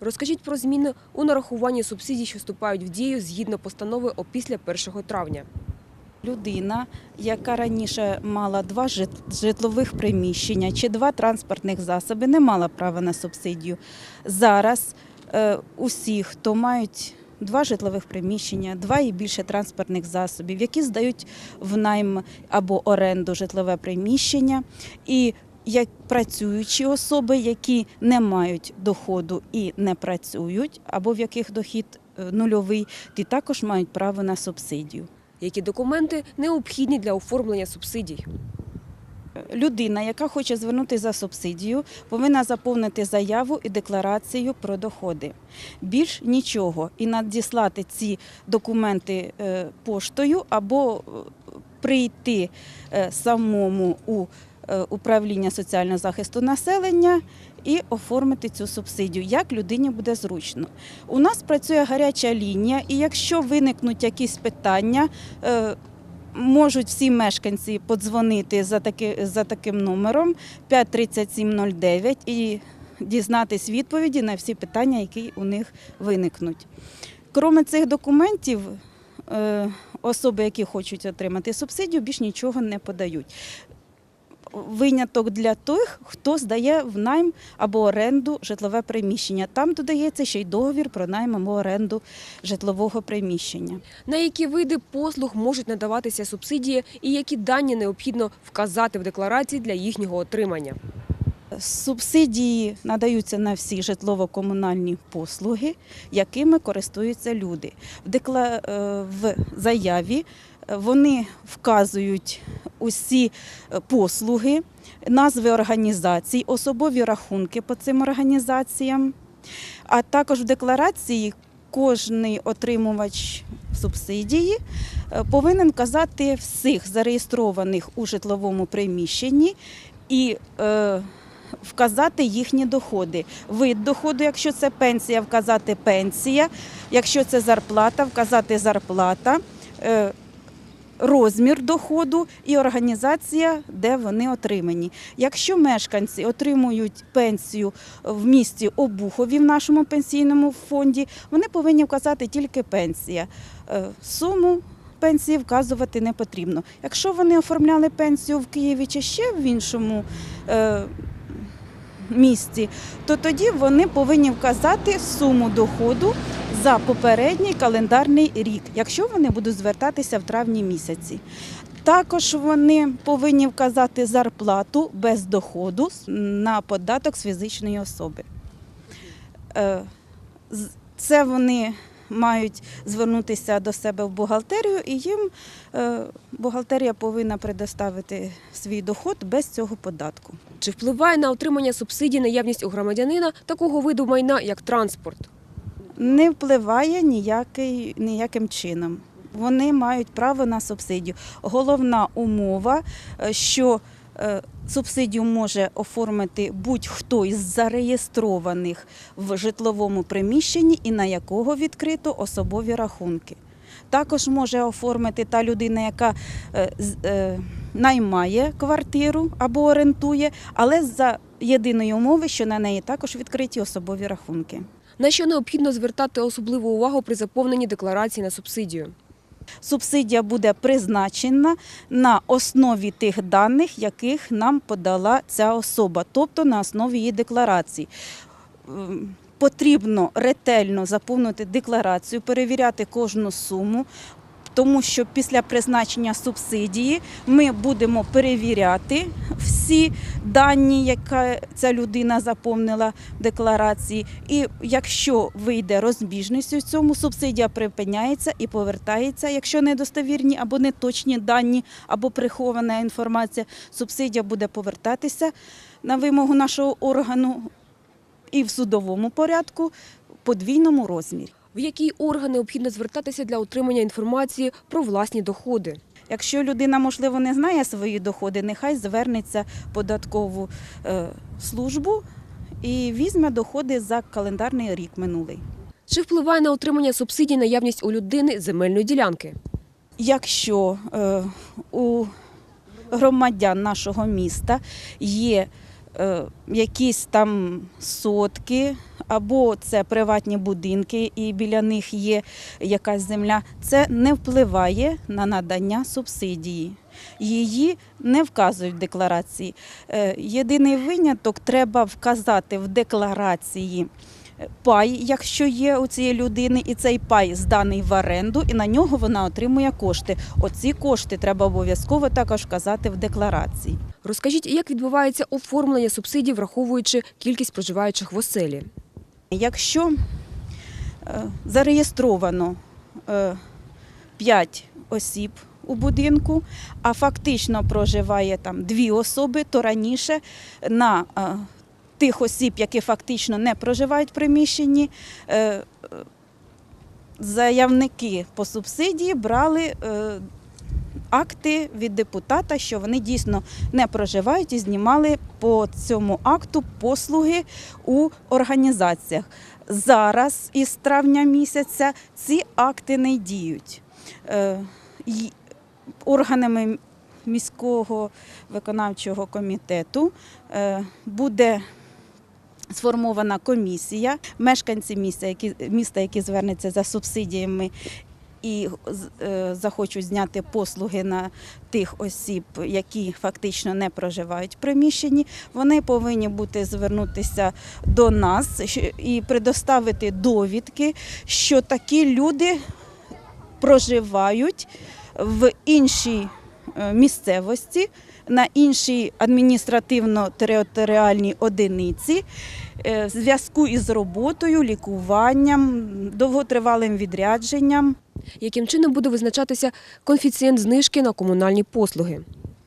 Розкажіть про зміни у нарахуванні субсидій, що вступають в дію згідно постанови опісля 1 травня. Людина, яка раніше мала два житлових приміщення чи два транспортних засоби, не мала права на субсидію. Зараз е, усі, хто мають два житлових приміщення, два і більше транспортних засобів, які здають в найм або оренду житлове приміщення, і як працюючі особи, які не мають доходу і не працюють, або в яких дохід е, нульовий, ті також мають право на субсидію. Які документи необхідні для оформлення субсидій? Людина, яка хоче звернутися за субсидію, повинна заповнити заяву і декларацію про доходи. Більш нічого і надіслати ці документи е, поштою або е, прийти самому у управління соціального захисту населення і оформити цю субсидію, як людині буде зручно. У нас працює гаряча лінія, і якщо виникнуть якісь питання, е, можуть всі мешканці подзвонити за, таки, за таким номером 53709 і дізнатись відповіді на всі питання, які у них виникнуть. Крім цих документів, е, особи, які хочуть отримати субсидію, більш нічого не подають. Виняток для тих, хто здає в найм або оренду житлове приміщення. Там додається ще й договір про найм або оренду житлового приміщення. На які види послуг можуть надаватися субсидії і які дані необхідно вказати в декларації для їхнього отримання? Субсидії надаються на всі житлово-комунальні послуги, якими користуються люди. В, е, заяві вони вказують усі е, послуги, назви організацій, особові рахунки по цим організаціям, а також в декларації кожний отримувач субсидії е, повинен казати всіх зареєстрованих у житловому приміщенні і е, вказати їхні доходи. Вид доходу, якщо це пенсія, вказати пенсія, якщо це зарплата, вказати зарплата. Розмір доходу і організація, де вони отримані. Якщо мешканці отримують пенсію в місті Обухові в нашому пенсійному фонді, вони повинні вказати тільки пенсія. Е, Суму пенсії вказувати не потрібно. Якщо вони оформляли пенсію в Києві чи ще в іншому е, місті, то тоді вони повинні вказати суму доходу за попередній календарний рік, якщо вони будуть звертатися в травні місяці. Також вони повинні вказати зарплату без доходу на податок з фізичної особи. Е, Це вони мають звернутися до себе в бухгалтерію, і їм е, бухгалтерія повинна предоставити свій доход без цього податку. Чи впливає на отримання субсидій наявність у громадянина такого виду майна, як транспорт? Не впливає ніякий, ніяким чином. Вони мають право на субсидію. Головна умова, е, що е, субсидію може оформити будь-хто із зареєстрованих в житловому приміщенні і на якого відкрито особові рахунки. Також може оформити та людина, яка е, наймає квартиру або орендує, але за єдиної умови, що на неї також відкриті особові рахунки. На що необхідно звертати особливу увагу при заповненні декларації на субсидію? Субсидія буде призначена на основі тих даних, яких нам подала ця особа, тобто на основі її декларації. Ем, Потрібно ретельно заповнити декларацію, перевіряти кожну суму, тому що після призначення субсидії ми будемо перевіряти всі дані, які ця людина заповнила в декларації. І якщо вийде розбіжність у цьому, субсидія припиняється і повертається. Якщо недостовірні або неточні дані, або прихована інформація, субсидія буде повертатися на вимогу нашого органу і в судовому порядку в подвійному розмірі. В який орган необхідно звертатися для отримання інформації про власні доходи? Якщо людина, можливо, не знає свої доходи, нехай звернеться в податкову е, службу і візьме доходи за календарний рік минулий. Чи впливає на отримання субсидій наявність у людини земельної ділянки? Якщо е, у громадян нашого міста є якісь там сотки, або це приватні будинки, і біля них є якась земля, це не впливає на надання субсидії. Її не вказують в декларації. Е, Єдиний виняток треба вказати в декларації пай, якщо є у цієї людини, і цей пай зданий в оренду, і на нього вона отримує кошти. Оці кошти треба обов'язково також вказати в декларації. Розкажіть, як відбувається оформлення субсидій, враховуючи кількість проживаючих в оселі? Якщо е, зареєстровано 5 осіб у будинку, а фактично проживає там дві особи, то раніше на е, тих осіб, які фактично не проживають в приміщенні, е, е, заявники по субсидії брали е, акти від депутата, що вони дійсно не проживають і знімали по цьому акту послуги у організаціях. Зараз, із травня місяця, ці акти не діють. Органами міського виконавчого комітету буде сформована комісія. Мешканці міста, які, міста, які звернуться за субсидіями і е, захочуть зняти послуги на тих осіб, які фактично не проживають в приміщенні, вони повинні бути звернутися до нас і предоставити довідки, що такі люди проживають в іншій місцевості, на іншій адміністративно-територіальній одиниці е, в зв'язку із роботою, лікуванням, довготривалим відрядженням. Яким чином буде визначатися коефіцієнт знижки на комунальні послуги?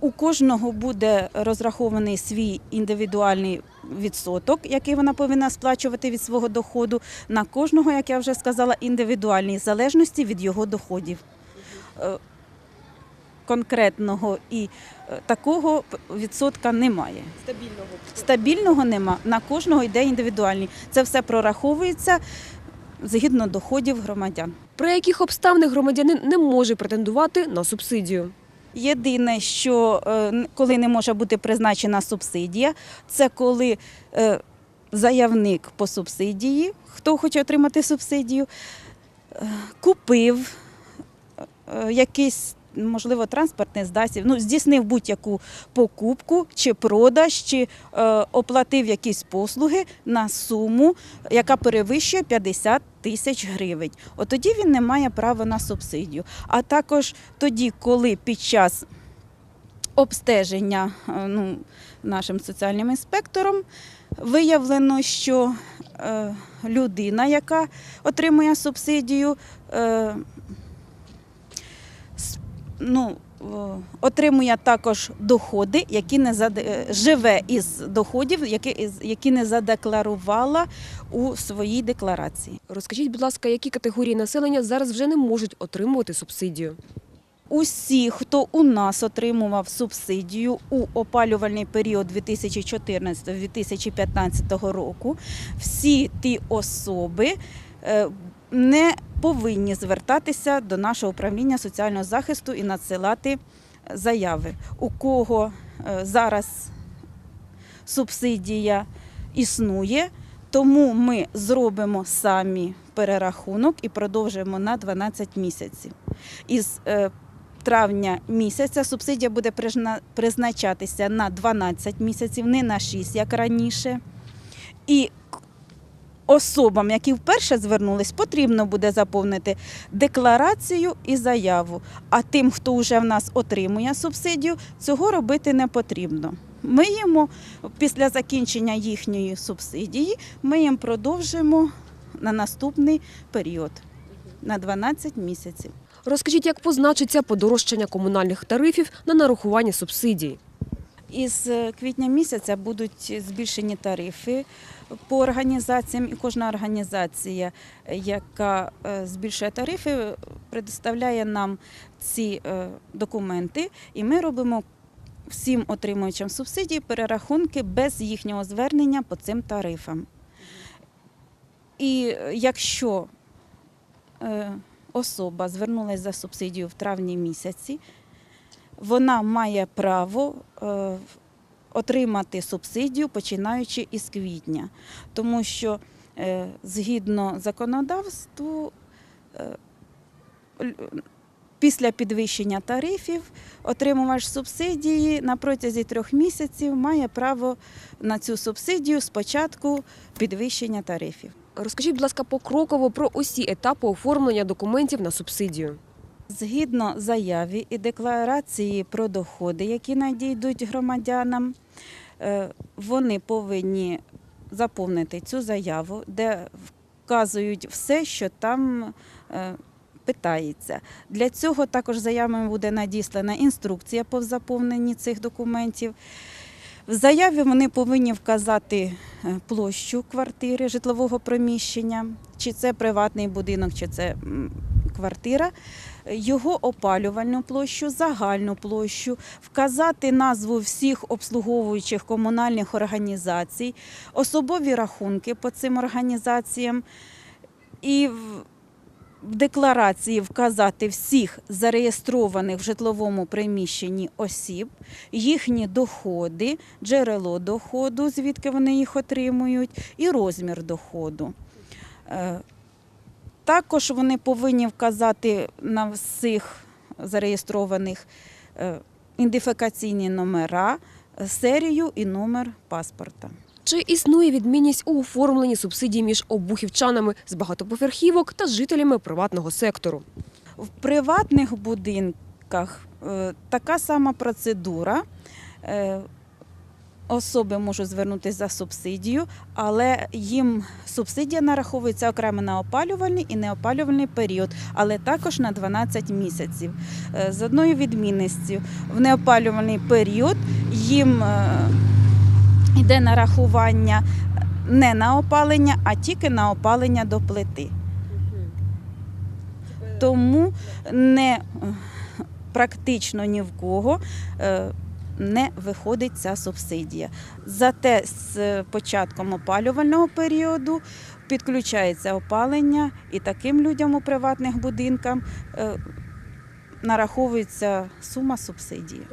У кожного буде розрахований свій індивідуальний відсоток, який вона повинна сплачувати від свого доходу. На кожного, як я вже сказала, індивідуальний в залежності від його доходів. Конкретного і е, такого відсотка немає. Стабільного. Стабільного нема. На кожного йде індивідуальний. Це все прораховується згідно доходів громадян. При яких обставинах громадянин не може претендувати на субсидію? Єдине, що е, коли не може бути призначена субсидія, це коли е, заявник по субсидії, хто хоче отримати субсидію, купив якийсь. Можливо, транспортний засіб, ну, здійснив будь-яку покупку чи продаж, чи е, оплатив якісь послуги на суму, яка перевищує 50 тисяч гривень. От тоді він не має права на субсидію. А також тоді, коли під час обстеження е, ну, нашим соціальним інспектором виявлено, що е, людина, яка отримує субсидію, е, ну, е, отримує також доходи, які не заде- е, живе із доходів, які, які не задекларувала у своїй декларації. Розкажіть, будь ласка, які категорії населення зараз вже не можуть отримувати субсидію? Усі, хто у нас отримував субсидію у опалювальний період 2014-2015 року, всі ті особи е, не повинні звертатися до нашого управління соціального захисту і надсилати заяви. У кого е, зараз субсидія існує, тому ми зробимо самі перерахунок і продовжимо на 12 місяців. Із е, травня місяця субсидія буде призначатися на 12 місяців, не на 6, як раніше. І особам, які вперше звернулись, потрібно буде заповнити декларацію і заяву. А тим, хто вже в нас отримує субсидію, цього робити не потрібно. Ми їм після закінчення їхньої субсидії ми їм продовжимо на наступний період на 12 місяців. Розкажіть, як позначиться подорожчання комунальних тарифів на нарахування субсидій? Із квітня місяця будуть збільшені тарифи по організаціям, і кожна організація, яка е, збільшує тарифи, предоставляє нам ці е, документи, і ми робимо всім отримуючим субсидії перерахунки без їхнього звернення по цим тарифам. І е, якщо особа звернулася за субсидію в травні місяці, вона має право е, отримати субсидію починаючи із квітня, тому що е, згідно законодавству е, після підвищення тарифів отримувач субсидії на протязі трьох місяців має право на цю субсидію з початку підвищення тарифів. Розкажіть, будь ласка, покроково про усі етапи оформлення документів на субсидію. Згідно заяві і декларації про доходи, які надійдуть громадянам, е, вони повинні заповнити цю заяву, де вказують все, що там е, питається. Для цього також заявами буде надіслана інструкція по заповненні цих документів. В заяві вони повинні вказати е, площу квартири, житлового приміщення, чи це приватний будинок, чи це квартира, його опалювальну площу, загальну площу, вказати назву всіх обслуговуючих комунальних організацій, особові рахунки по цим організаціям і в- декларації вказати всіх зареєстрованих в житловому приміщенні осіб, їхні доходи, джерело доходу, звідки вони їх отримують, і розмір доходу. Е, Також вони повинні вказати на всіх зареєстрованих е, ідентифікаційні номера, е, серію і номер паспорта. Чи існує відмінність у оформленні субсидій між обухівчанами з багатоповерхівок та жителями приватного сектору? В приватних будинках е, така сама процедура. Особи можуть звернутися за субсидію, але їм субсидія нараховується окремо на опалювальний і неопалювальний період, але також на 12 місяців. Е, З одною відмінністю в неопалювальний період їм е, йде нарахування не на опалення, а тільки на опалення до плити. Тому не е, практично ні в кого не виходить ця субсидія. Зате з початком опалювального періоду підключається опалення, і таким людям у приватних будинках е, нараховується сума субсидії.